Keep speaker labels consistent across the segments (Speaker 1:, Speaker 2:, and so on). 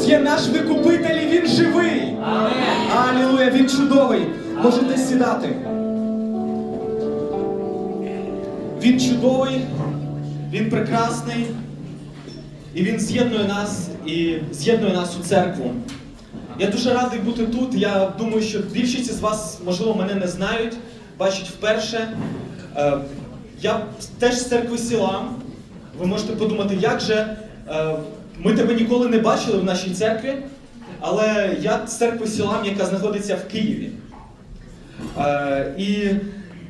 Speaker 1: Ісус є наш викупитель і Він живий. Алілуя, Він чудовий. Можете сідати. Він чудовий, він прекрасний, і він з'єднує нас і з'єднує нас у церкву. Я дуже радий бути тут. Я думаю, що більшість із вас, можливо, мене не знають, бачать вперше. Е, Я теж з церкви Сілам. Ви можете подумати, як же е, ми тебе ніколи не бачили в нашій церкві, але я з церкви Сілам, яка знаходиться в Києві. Е, І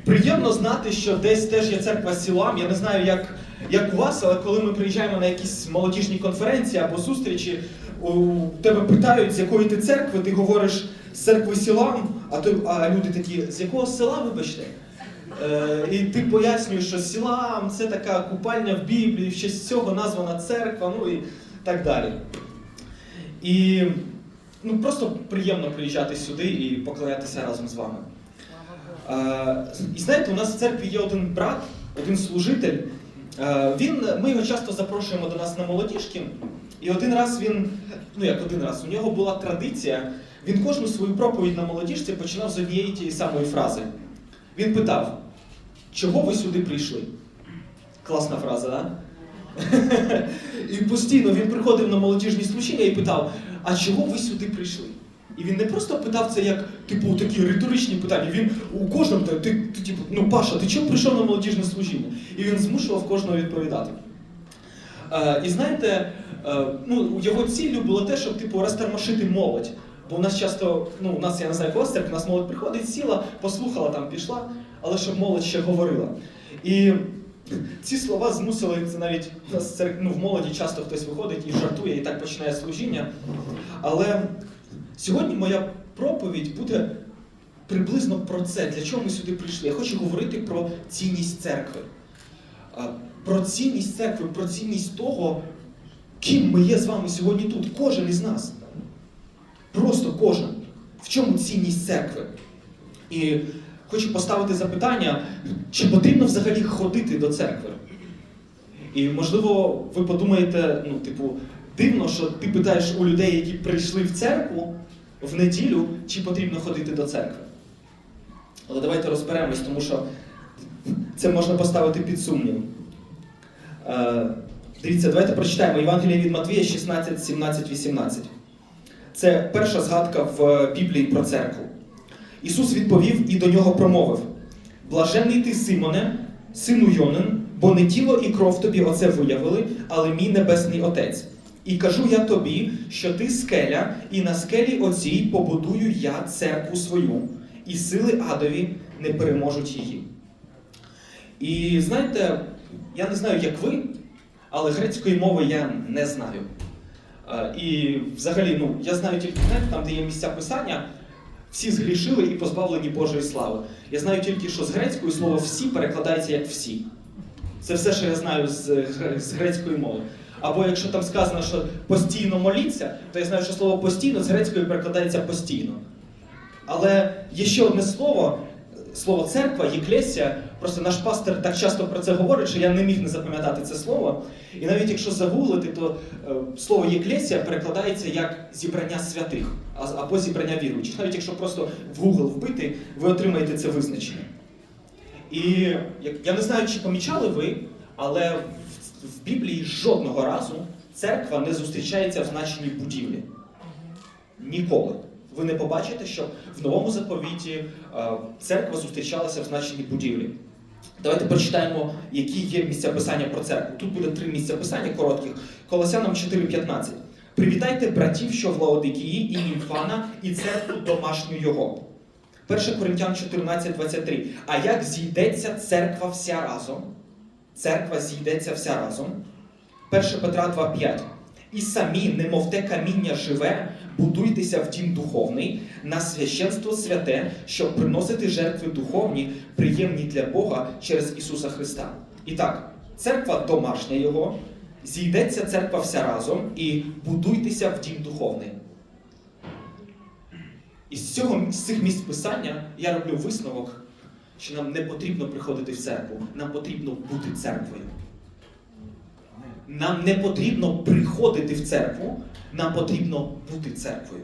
Speaker 1: приємно знати, що десь теж є церква Сілам. Я не знаю, як, як у вас, але коли ми приїжджаємо на якісь молодіжні конференції або зустрічі, у тебе питають, з якої ти церкви, ти говориш з церкви Сілам, а, то, а люди такі, з якого села, вибачте? Е, і ти пояснюєш, що Сілам це така купальня в Біблії, в честь цього названа церква, ну і так далі. І ну, просто приємно приїжджати сюди і поклонятися разом з вами. Е, І знаєте, у нас в церкві є один брат, один служитель. Е, Він, ми його часто запрошуємо до нас на молодіжки. І один раз він, ну як один раз, у нього була традиція, він кожну свою проповідь на молодіжці починав з однієї тієї самої фрази. Він питав, чого ви сюди прийшли? Класна фраза, да? І постійно він приходив на молодіжні служіння і питав, а чого ви сюди прийшли? І він не просто питав це як, типу, такі риторичні питання. Він у кожному, ти, ти, ти типу, ну Паша, ти чому прийшов на молодіжне служіння? І він змушував кожного відповідати. Е, і знаєте, е, ну, його ціллю було те, щоб типу, розтормошити молодь. Бо у нас часто, ну, у нас, я не знаю, кластер, у нас молодь приходить, сіла, послухала, там пішла, але щоб молодь ще говорила. І ці слова змусили це навіть ну, в молоді часто хтось виходить і жартує, і так починає служіння. Але сьогодні моя проповідь буде приблизно про це. Для чого ми сюди прийшли? Я хочу говорити про цінність церкви. Про цінність церкви, про цінність того, ким ми є з вами сьогодні тут. Кожен із нас. Просто кожен. В чому цінність церкви? І хочу поставити запитання, чи потрібно взагалі ходити до церкви? І можливо, ви подумаєте, ну, типу, дивно, що ти питаєш у людей, які прийшли в церкву в неділю, чи потрібно ходити до церкви. Але давайте розберемось, тому що це можна поставити під сумнів. Е, дивіться, давайте прочитаємо Євангеліє від Матвія 16, 17, 18. Це перша згадка в Біблії про церкву. Ісус відповів і до нього промовив: Блаженний ти, Симоне, сину Йонин, бо не тіло і кров тобі оце виявили, але мій небесний Отець. І кажу я тобі, що ти скеля, і на скелі оцій побудую я церкву свою, і сили адові не переможуть її. І знаєте, я не знаю, як ви, але грецької мови я не знаю. Е, І взагалі, ну, я знаю тільки там, де є місця писання, всі згрішили і позбавлені Божої слави. Я знаю тільки, що з грецької слово всі перекладається як всі. Це все, що я знаю з, з грецької мови. Або якщо там сказано, що постійно моліться, то я знаю, що слово постійно з грецької перекладається постійно. Але є ще одне слово, слово церква, єклесія. Просто наш пастор так часто про це говорить, що я не міг не запам'ятати це слово. І навіть якщо загуглити, то е, слово єклесія перекладається як зібрання святих або зібрання віруючих. Навіть якщо просто в Google вбити, ви отримаєте це визначення. І я не знаю, чи помічали ви, але в, Біблії жодного разу церква не зустрічається в значенні будівлі. Ніколи. Ви не побачите, що в новому заповіті е, церква зустрічалася в значенні будівлі. Давайте прочитаємо, які є місця писання про церкву. Тут буде три місця писання коротких. Колосянам 4.15. Привітайте братів, що в Лаодикії, і Німфана, і церкву домашню його. 1 Коринтян 14.23. А як зійдеться церква вся разом? Церква зійдеться вся разом. 1 Петра 2.5. І самі, немов те каміння живе, будуйтеся в дім духовний, на священство святе, щоб приносити жертви духовні, приємні для Бога через Ісуса Христа. І так, церква домашня Його, зійдеться церква вся разом і будуйтеся в дім духовний. І з, цього, з цих місць писання я роблю висновок, що нам не потрібно приходити в церкву, нам потрібно бути церквою. Нам не потрібно приходити в церкву, нам потрібно бути церквою.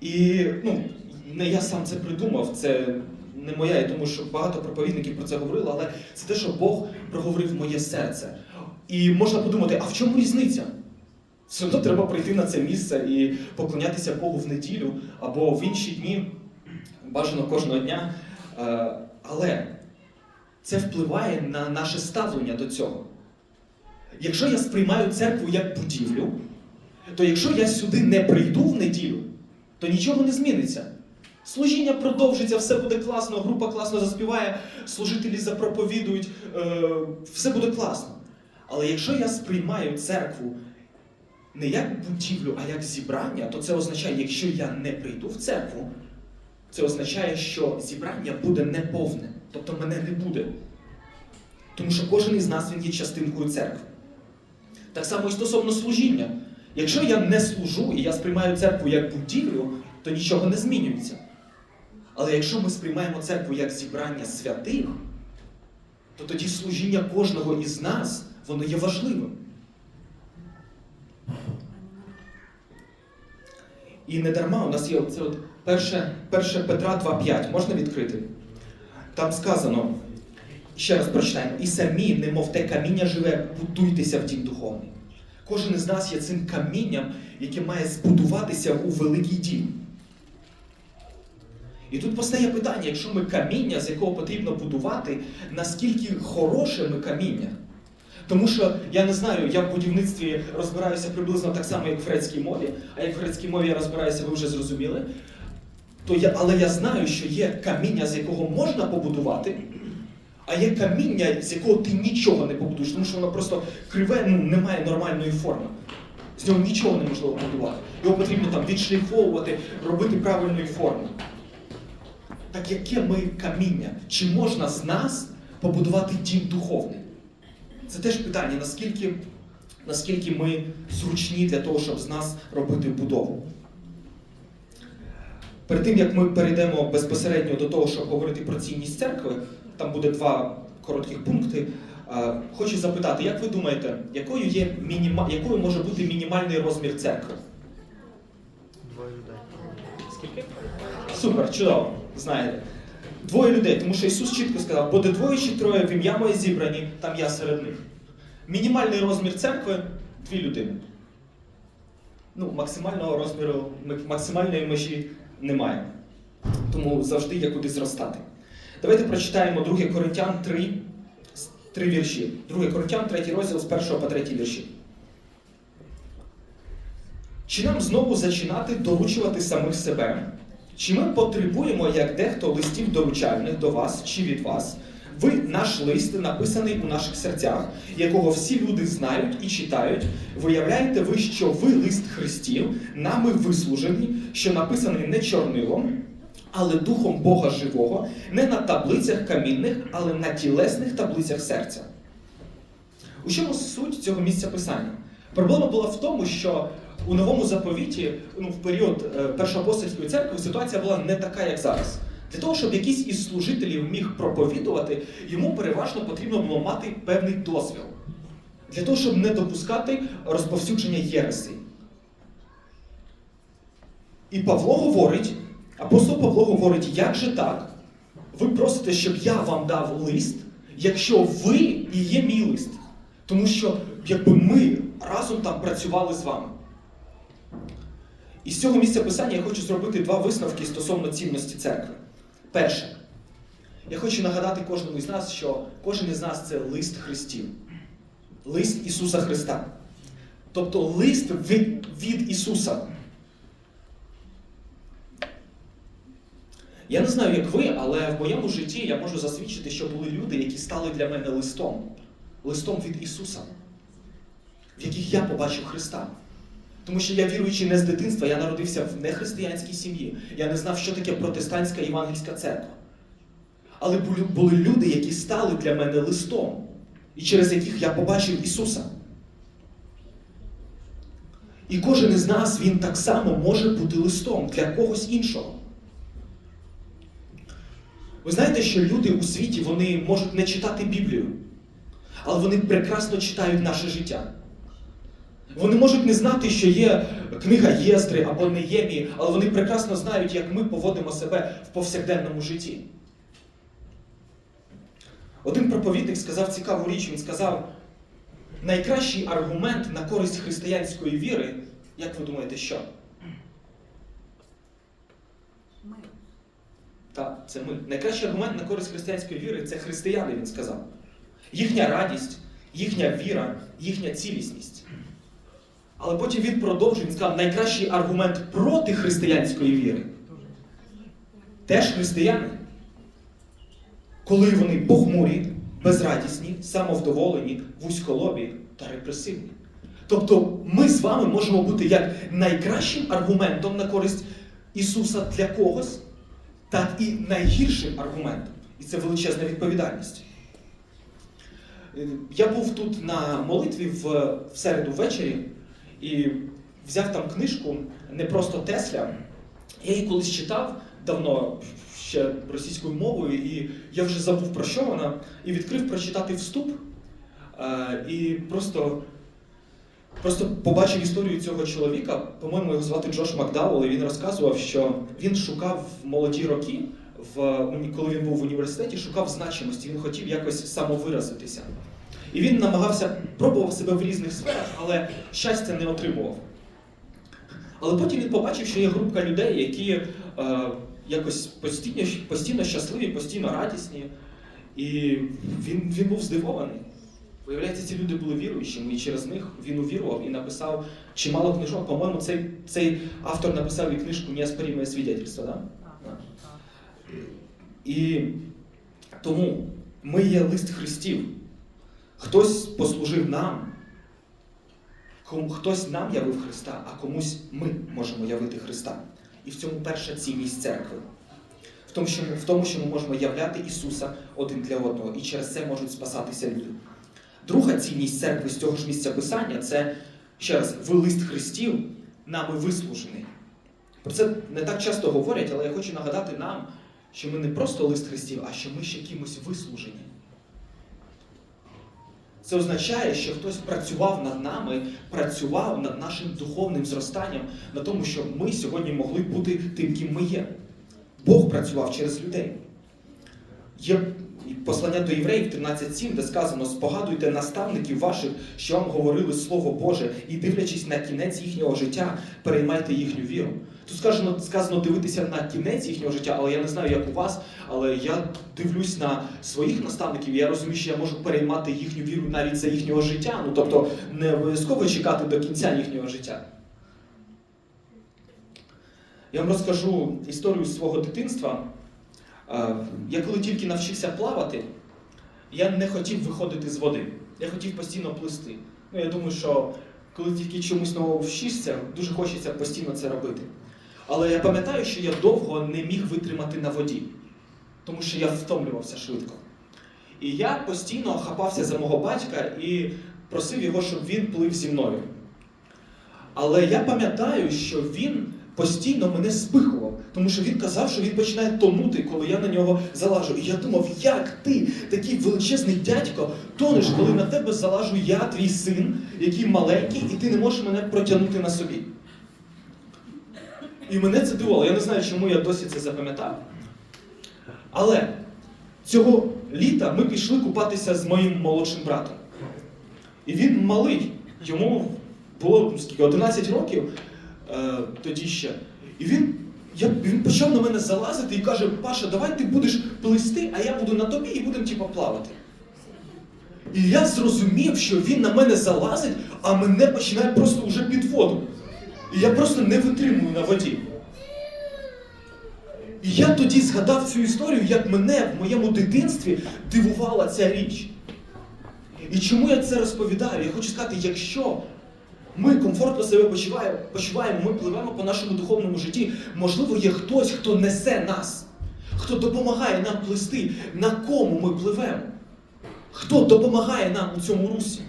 Speaker 1: І ну, не я сам це придумав, це не моя, я тому що багато проповідників про це говорили, але це те, що Бог проговорив моє серце. І можна подумати, а в чому різниця? Все одно треба прийти на це місце і поклонятися Богу в неділю або в інші дні, бажано кожного дня. Е, Але це впливає на наше ставлення до цього. Якщо я сприймаю церкву як будівлю, то якщо я сюди не прийду в неділю, то нічого не зміниться. Служіння продовжиться, все буде класно, група класно заспіває, служителі запроповідують, е, все буде класно. Але якщо я сприймаю церкву не як будівлю, а як зібрання, то це означає, якщо я не прийду в церкву, це означає, що зібрання буде неповне, тобто мене не буде. Тому що кожен із нас він є частинкою церкви. Так само і стосовно служіння. Якщо я не служу і я сприймаю церкву як будівлю, то нічого не змінюється. Але якщо ми сприймаємо церкву як зібрання святих, то тоді служіння кожного із нас воно є важливим. І не дарма у нас є оце от перше, перше Петра 2.5. Можна відкрити? Там сказано, ще раз прочитаємо, і самі, немов те каміння живе, будуйтеся в дім духовний. Кожен із нас є цим камінням, яке має збудуватися у великий дім. І тут постає питання, якщо ми каміння, з якого потрібно будувати, наскільки хороше ми каміння. Тому що я не знаю, я в будівництві розбираюся приблизно так само, як в грецькій мові, а як в грецькій мові я розбираюся, ви вже зрозуміли. То я, але я знаю, що є каміння, з якого можна побудувати, а є каміння, з якого ти нічого не побудуєш, тому що воно просто криве, ну, не має нормальної форми. З нього нічого неможливо побудувати. Його потрібно там відшліфовувати, робити правильної форми. Так яке ми каміння? Чи можна з нас побудувати дім духовний? Це теж питання, наскільки, наскільки ми зручні для того, щоб з нас робити будову. Перед тим, як ми перейдемо безпосередньо до того, щоб говорити про цінність церкви, там буде два коротких пункти. Хочу запитати, як ви думаєте, якою, є мініма... якою може бути мінімальний розмір церкви?
Speaker 2: Двоє людей.
Speaker 1: Скільки? Супер, чудово, знаєте. Двоє людей, тому що Ісус чітко сказав, буде двоє чи троє в ім'я моє зібрані, там я серед них. Мінімальний розмір церкви дві людини. Ну, максимального розміру, максимальної межі немає. Тому завжди є куди зростати. Давайте прочитаємо 2 Коринтян 3, 3 вірші. 2 Коринтян, 3 розділ з 1 по 3 вірші. Чи нам знову зачинати доручувати самих себе? Чи ми потребуємо, як дехто листів доручальних до вас чи від вас? Ви наш лист, написаний у наших серцях, якого всі люди знають і читають. Виявляєте ви, що ви лист Христів, нами вислужений, що написаний не чорнилом, але духом Бога живого, не на таблицях камінних, але на тілесних таблицях серця. У чому суть цього місця писання? Проблема була в тому, що у новому заповіті, ну, в період е, першоапостольської церкви, ситуація була не така, як зараз. Для того, щоб якийсь із служителів міг проповідувати, йому переважно потрібно було мати певний дозвіл. Для того, щоб не допускати розповсюдження єресей. І Павло говорить, апостол Павло говорить, як же так? Ви просите, щоб я вам дав лист, якщо ви і є мій лист. Тому що якби ми разом там працювали з вами. І з цього місця писання я хочу зробити два висновки стосовно цінності церкви. Перше, я хочу нагадати кожному із нас, що кожен із нас це лист Христів, лист Ісуса Христа. Тобто лист від, від Ісуса. Я не знаю, як ви, але в моєму житті я можу засвідчити, що були люди, які стали для мене листом, листом від Ісуса, в яких я побачив Христа. Тому що я віруючий не з дитинства, я народився в нехристиянській сім'ї. Я не знав, що таке протестантська євангельська церква. Але були, люди, які стали для мене листом, і через яких я побачив Ісуса. І кожен із нас, він так само може бути листом для когось іншого. Ви знаєте, що люди у світі вони можуть не читати Біблію. але вони прекрасно читають наше життя. Вони можуть не знати, що є книга Єздри або Неємії, але вони прекрасно знають, як ми поводимо себе в повсякденному житті. Один проповідник сказав цікаву річ, він сказав, найкращий аргумент на користь християнської віри, як ви думаєте, що?
Speaker 3: Ми.
Speaker 1: Так, це ми. Найкращий аргумент на користь християнської віри це християни, він сказав. Їхня радість, їхня віра, їхня цілісність. Але потім він продовжує, він сказав, найкращий аргумент проти християнської віри. Теж християни. Коли вони похмурі, безрадісні, самовдоволені, вузьколобі та репресивні. Тобто ми з вами можемо бути як найкращим аргументом на користь Ісуса для когось, так і найгіршим аргументом. І це величезна відповідальність. Е, Я був тут на молитві в, в середу ввечері і взяв там книжку не просто Тесля. Я її колись читав давно ще російською мовою, і я вже забув про що вона, і відкрив прочитати вступ. Е, і просто, просто побачив історію цього чоловіка. По-моєму, його звати Джош Макдауел, і він розказував, що він шукав в молоді роки, в, коли він був в університеті, шукав значимості, він хотів якось самовиразитися. І він намагався, пробував себе в різних сферах, але щастя не отримував. Але потім він побачив, що є групка людей, які е, якось постійно, постійно щасливі, постійно радісні. І він, він був здивований. Виявляється, ці люди були віруючими, і через них він увірував і написав чимало книжок. По-моєму, цей, цей автор написав і книжку «Неоспоримое свідетельство», да? Да. І тому ми є лист Христів. Хтось послужив нам, хтось нам явив Христа, а комусь ми можемо явити Христа. І в цьому перша цінність церкви. В тому, що в тому, що ми можемо являти Ісуса один для одного, і через це можуть спасатися люди. Друга цінність церкви з цього ж місця писання це ще раз, ви лист Христів, нами вислужений. Про це не так часто говорять, але я хочу нагадати нам, що ми не просто лист Христів, а що ми ще кимось вислужені. Це означає, що хтось працював над нами, працював над нашим духовним зростанням, на тому, щоб ми сьогодні могли бути тим, ким ми є. Бог працював через людей. Є послання до євреїв 13.7, де сказано: спогадуйте наставників ваших, що вам говорили Слово Боже, і дивлячись на кінець їхнього життя, переймайте їхню віру. Тут сказано, сказано дивитися на кінець їхнього життя, але я не знаю, як у вас, але я дивлюсь на своїх наставників, і я розумію, що я можу переймати їхню віру навіть за їхнього життя. Ну тобто не обов'язково чекати до кінця їхнього життя. Я вам розкажу історію свого дитинства. Е, Я коли тільки навчився плавати, я не хотів виходити з води. Я хотів постійно плисти. Ну, я думаю, що коли тільки чомусь нового вчишся, дуже хочеться постійно це робити. Але я пам'ятаю, що я довго не міг витримати на воді, тому що я втомлювався швидко. І я постійно хапався за мого батька і просив його, щоб він плив зі мною. Але я пам'ятаю, що він постійно мене спихував, тому що він казав, що він починає тонути, коли я на нього залажу. І я думав, як ти, такий величезний дядько, тонеш, коли на тебе залажу я, твій син, який маленький, і ти не можеш мене протягнути на собі. І мене це дивувало. Я не знаю, чому я досі це запам'ятав. Але цього літа ми пішли купатися з моїм молодшим братом. І він малий, йому було скільки, 11 років е, тоді ще. І він, я, він почав на мене залазити і каже: Паша, давай ти будеш плисти, а я буду на тобі і будемо типу, плавати. І я зрозумів, що він на мене залазить, а мене починає просто вже під воду. І я просто не витримую на воді. І я тоді згадав цю історію, як мене в моєму дитинстві дивувала ця річ. І чому я це розповідаю? Я хочу сказати, якщо ми комфортно себе почуваємо, ми пливемо по нашому духовному житті, можливо, є хтось, хто несе нас, хто допомагає нам плисти, на кому ми пливемо, хто допомагає нам у цьому русі.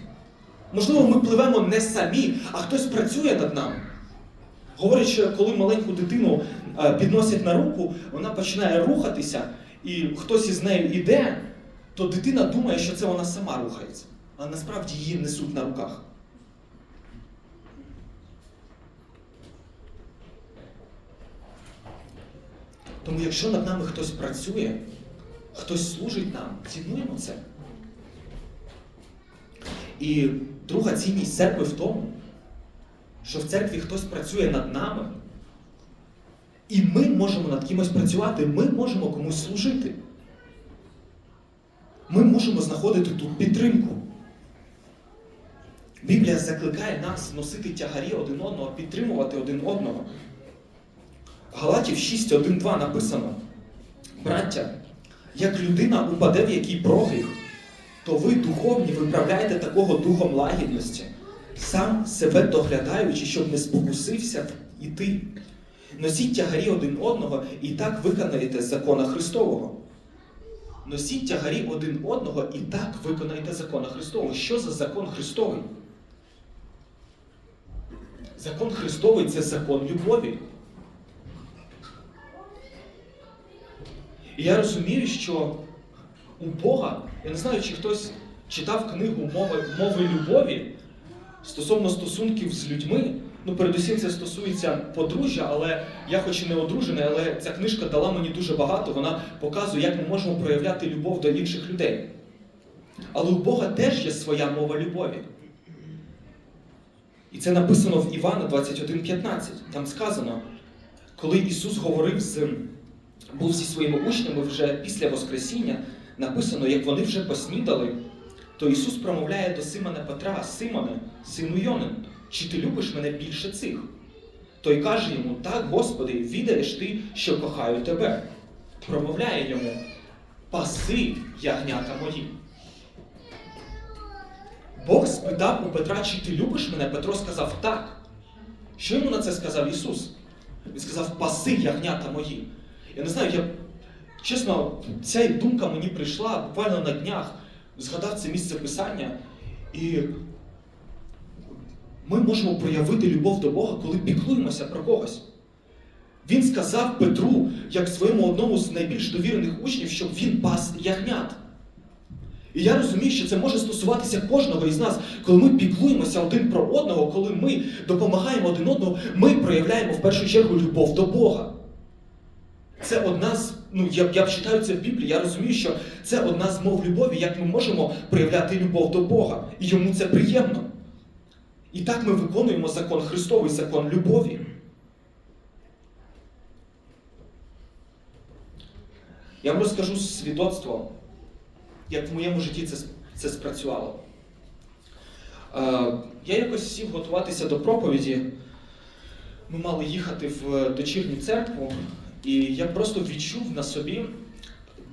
Speaker 1: Можливо, ми пливемо не самі, а хтось працює над нами. Говорять, що коли маленьку дитину е, підносять на руку, вона починає рухатися, і хтось із нею іде, то дитина думає, що це вона сама рухається. а насправді її несуть на руках. Тому якщо над нами хтось працює, хтось служить нам, цінуємо це. І друга цінність церкви в тому, що в церкві хтось працює над нами, і ми можемо над кимось працювати, ми можемо комусь служити. Ми можемо знаходити тут підтримку. Біблія закликає нас носити тягарі один одного, підтримувати один одного. Галатів 6.1.2 написано: Браття, як людина упаде в який прогріх, то ви духовні виправляєте такого духом лагідності, сам себе доглядаючи, щоб не спокусився і. Носіть тягарі один одного і так виконаєте закона Христового. Носіть тягарі один одного і так виконаєте закона Христового. Що за закон Христовий? Закон Христовий це закон любові. І я розумію, що у Бога, я не знаю, чи хтось читав книгу Мови, мови любові стосовно стосунків з людьми. Ну, передусім це стосується подружжя, але я хоч і не одружений, але ця книжка дала мені дуже багато. Вона показує, як ми можемо проявляти любов до інших людей. Але у Бога теж є своя мова любові. І це написано в Івана 21.15. Там сказано, коли Ісус говорив з був зі своїми учнями вже після Воскресіння, написано, як вони вже поснідали, то Ісус промовляє до Симона Петра, Симоне, сину Йонин, чи ти любиш мене більше цих? Той каже йому, так, Господи, відаєш ти, що кохаю тебе. Промовляє йому, паси ягнята мої. Бог спитав у Петра, чи ти любиш мене? Петро сказав так. Що йому на це сказав Ісус? Він сказав, паси ягнята мої. Я не знаю, я чесно, ця думка мені прийшла буквально на днях, згадав це місце писання, і ми можемо проявити любов до Бога, коли піклуємося про когось. Він сказав Петру, як своєму одному з найбільш довірених учнів, щоб він пас ягнят. І я розумію, що це може стосуватися кожного із нас, коли ми піклуємося один про одного, коли ми допомагаємо один одному, ми проявляємо в першу чергу любов до Бога. Це одна з, ну я, я читаю це в Біблії, я розумію, що це одна з мов любові, як ми можемо проявляти любов до Бога. І йому це приємно. І так ми виконуємо закон Христовий, закон любові. Я вам розкажу свідоцтво, як в моєму житті це, це спрацювало. Е, я якось сів готуватися до проповіді. Ми мали їхати в дочірню церкву, і я просто відчув на собі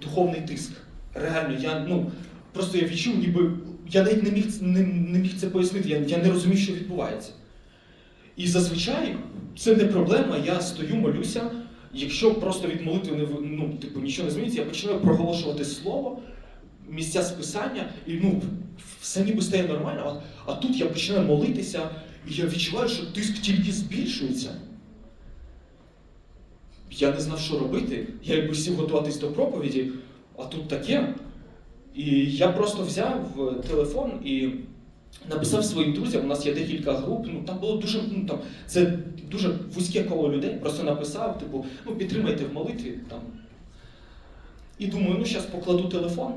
Speaker 1: духовний тиск. Реально, я ну, просто я відчув, ніби я навіть не міг, не, не міг це пояснити, я, я не розумів, що відбувається. І зазвичай це не проблема, я стою, молюся. Якщо просто від молитви не ну, типу, нічого не зміниться, я починаю проголошувати слово, місця списання, і ну, все ніби стає нормально, а, а тут я починаю молитися, і я відчуваю, що тиск тільки збільшується. Я не знав, що робити. Я якби сів готуватись до проповіді, а тут таке. І я просто взяв е, телефон і написав своїм друзям, у нас є декілька груп, ну там було дуже, ну там, це дуже вузьке коло людей, просто написав, типу, ну підтримайте в молитві там. І думаю, ну зараз покладу телефон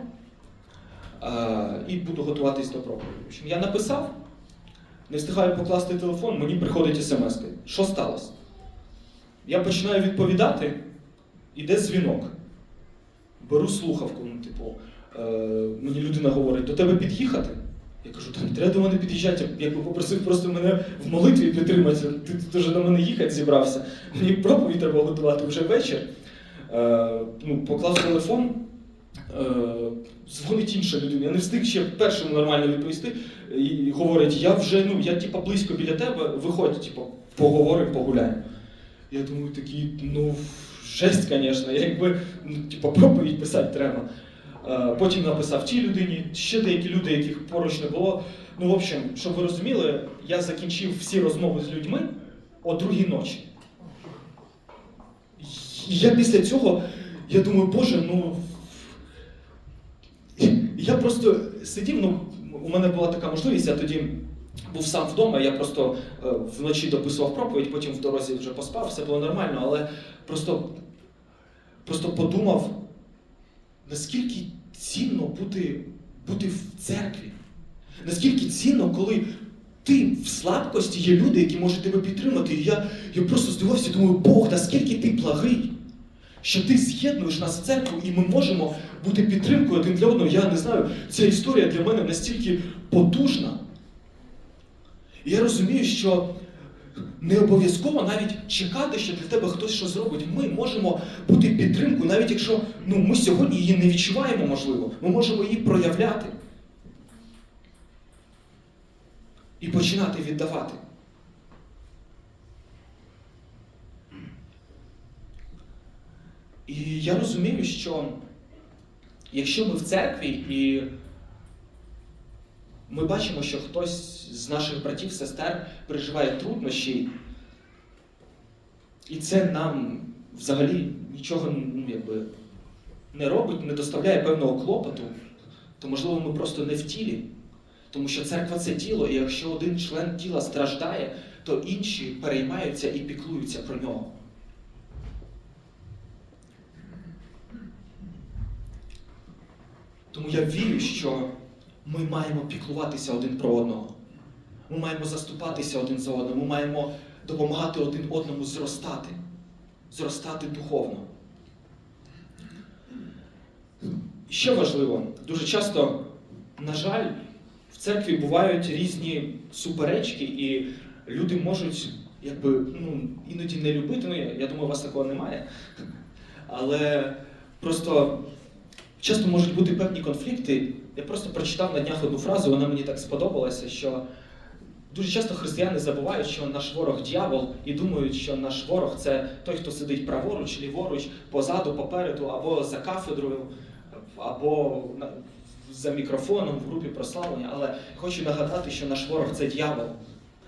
Speaker 1: а, і буду готуватись до проповіді. Я написав, не встигаю покласти телефон, мені приходить смс. Що сталося? Я починаю відповідати, іде дзвінок. Беру слухавку, ну, типу, е, мені людина говорить, до тебе під'їхати? Я кажу, та не треба до мене під'їжджати, я якби попросив просто мене в молитві підтримати. Ти тут вже до мене їхати зібрався. Мені проповідь треба готувати вже вечір. Е, ну, поклав телефон, е, дзвонить інша людина. Я не встиг ще першому нормально відповісти. І говорить, я вже ну, я типа близько біля тебе, виходь, типу, поговоримо, погуляємо. Я думаю, такий, ну, жесть, звісно, якби ну, типу, проповідь писати треба. Е, Потім написав тій людині, ще деякі люди, яких поруч не було. Ну, в общем, щоб ви розуміли, я закінчив всі розмови з людьми о другій ночі. І я після цього, я думаю, боже, ну. Я просто сидів, ну, у мене була така можливість, я тоді був сам вдома, я просто е, вночі дописував проповідь, потім в дорозі вже поспав, все було нормально, але просто, просто подумав, наскільки цінно бути, бути в церкві. Наскільки цінно, коли ти в слабкості є люди, які можуть тебе підтримати. І я, я просто здивувався, думаю, Бог, наскільки ти благий, що ти з'єднуєш нас в церкву, і ми можемо бути підтримкою один для одного. Я не знаю, ця історія для мене настільки потужна. І я розумію, що не обов'язково навіть чекати, що для тебе хтось що зробить. Ми можемо бути підтримкою, навіть якщо ну, ми сьогодні її не відчуваємо, можливо, ми можемо її проявляти. І починати віддавати. І я розумію, що якщо ми в церкві і ми бачимо, що хтось з наших братів, сестер переживає труднощі, і це нам взагалі нічого ну, якби, не робить, не доставляє певного клопоту, то можливо ми просто не в тілі. Тому що церква це тіло, і якщо один член тіла страждає, то інші переймаються і піклуються про нього. Тому я вірю, що ми маємо піклуватися один про одного. Ми маємо заступатися один за одним, ми маємо допомагати один одному зростати, зростати духовно. Ще важливо, дуже часто, на жаль, в церкві бувають різні суперечки, і люди можуть якби, ну, іноді не любити. Ну, я, думаю, у вас такого немає. Але просто часто можуть бути певні конфлікти. Я просто прочитав на днях одну фразу, вона мені так сподобалася, що дуже часто християни забувають, що наш ворог дьявол, і думають, що наш ворог це той, хто сидить праворуч, ліворуч, позаду, попереду, або за кафедрою, або за мікрофоном в групі прославлення. Але хочу нагадати, що наш ворог це дьявол.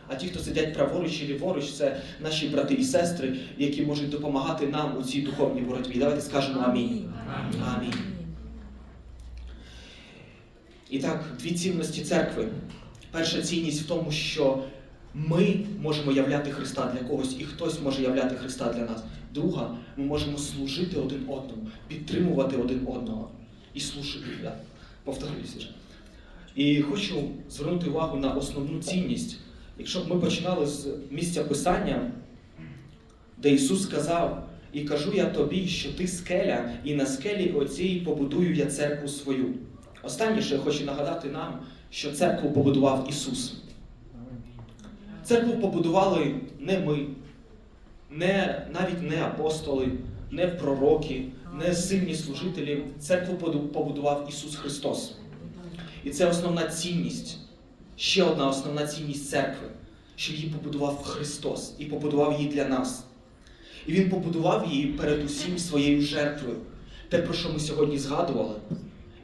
Speaker 1: А ті, хто сидять праворуч і ліворуч, це наші брати і сестри, які можуть допомагати нам у цій духовній боротьбі. Давайте скажемо амінь. Амінь. І так, дві цінності церкви. Перша цінність в тому, що ми можемо являти Христа для когось, і хтось може являти Христа для нас. Друга, ми можемо служити один одному, підтримувати один одного і служити. Я повторююся. І хочу звернути увагу на основну цінність. Якщо б ми починали з місця Писання, де Ісус сказав, і кажу я тобі, що ти скеля, і на скелі оцій побудую я церкву свою. Останнє, що я хочу нагадати нам, що церкву побудував Ісус. Церкву побудували не ми, не, навіть не апостоли, не пророки, не сильні служителі. Церкву побудував Ісус Христос. І це основна цінність, ще одна основна цінність церкви, що її побудував Христос і побудував її для нас. І Він побудував її передусім своєю жертвою. Те, про що ми сьогодні згадували,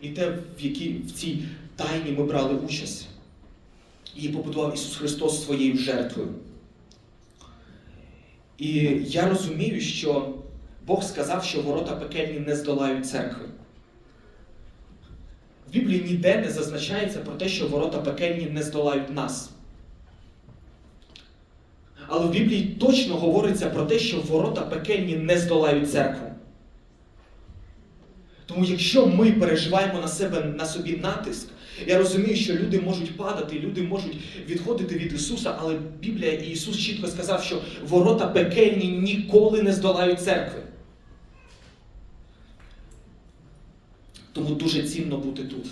Speaker 1: і те, в якій в цій тайні ми брали участь. Її побудував Ісус Христос своєю жертвою. І я розумію, що Бог сказав, що ворота пекельні не здолають церкви. В Біблії ніде не зазначається про те, що ворота пекельні не здолають нас. Але в Біблії точно говориться про те, що ворота пекельні не здолають церкву. Тому якщо ми переживаємо на себе на собі натиск, я розумію, що люди можуть падати, люди можуть відходити від Ісуса, але Біблія і Ісус чітко сказав, що ворота пекельні ніколи не здолають церкви. Тому дуже цінно бути тут.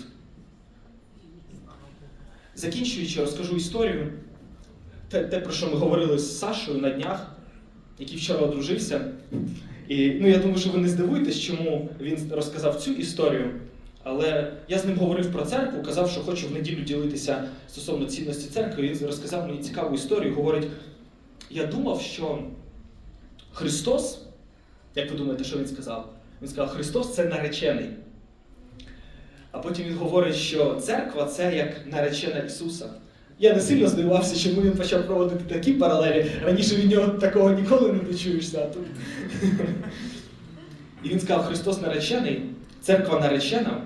Speaker 1: Закінчуючи, розкажу історію. Те, те, про що ми говорили з Сашою на днях, який вчора одружився. І ну, я думаю, що ви не здивуєтесь, чому він розказав цю історію. Але я з ним говорив про церкву, казав, що хочу в неділю ділитися стосовно цінності церкви. Він розказав мені цікаву історію. Говорить: я думав, що Христос, як ви думаєте, що він сказав? Він сказав, Христос це наречений. А потім він говорить, що церква це як наречена Ісуса. Я не сильно здивувався, чому він почав проводити такі паралелі. Раніше від нього такого ніколи не дочуєшся. А тут... І він сказав, Христос наречений, церква наречена,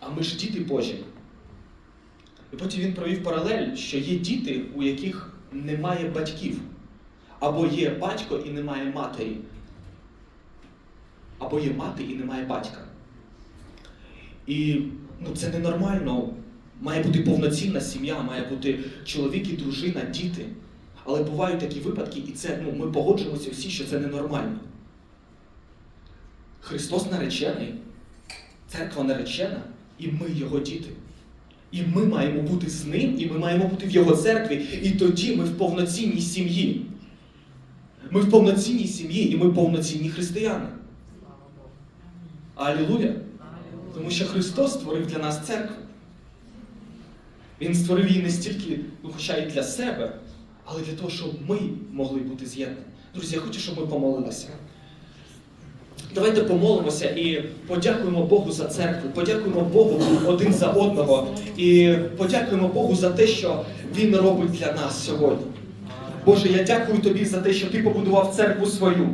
Speaker 1: а ми ж діти Божі. І потім він провів паралель, що є діти, у яких немає батьків, або є батько і немає матері, або є мати і немає батька. І ну, це ненормально. Має бути повноцінна сім'я, має бути чоловік і дружина, діти. Але бувають такі випадки, і це ну, ми погоджуємося всі, що це ненормально. Христос наречений, церква наречена, і ми його діти. І ми маємо бути з ним, і ми маємо бути в його церкві. І тоді ми в повноцінній сім'ї. Ми в повноцінній сім'ї, і ми повноцінні християни. Алілуя! Тому що Христос створив для нас церкву. Він створив її не стільки, ну, хоча і для себе, але для того, щоб ми могли бути з'єднані. Друзі, я хочу, щоб ми помолилися. Давайте помолимося і подякуємо Богу за церкву, подякуємо Богу один за одного і подякуємо Богу за те, що Він робить для нас сьогодні. Боже, я дякую тобі за те, що ти побудував церкву свою.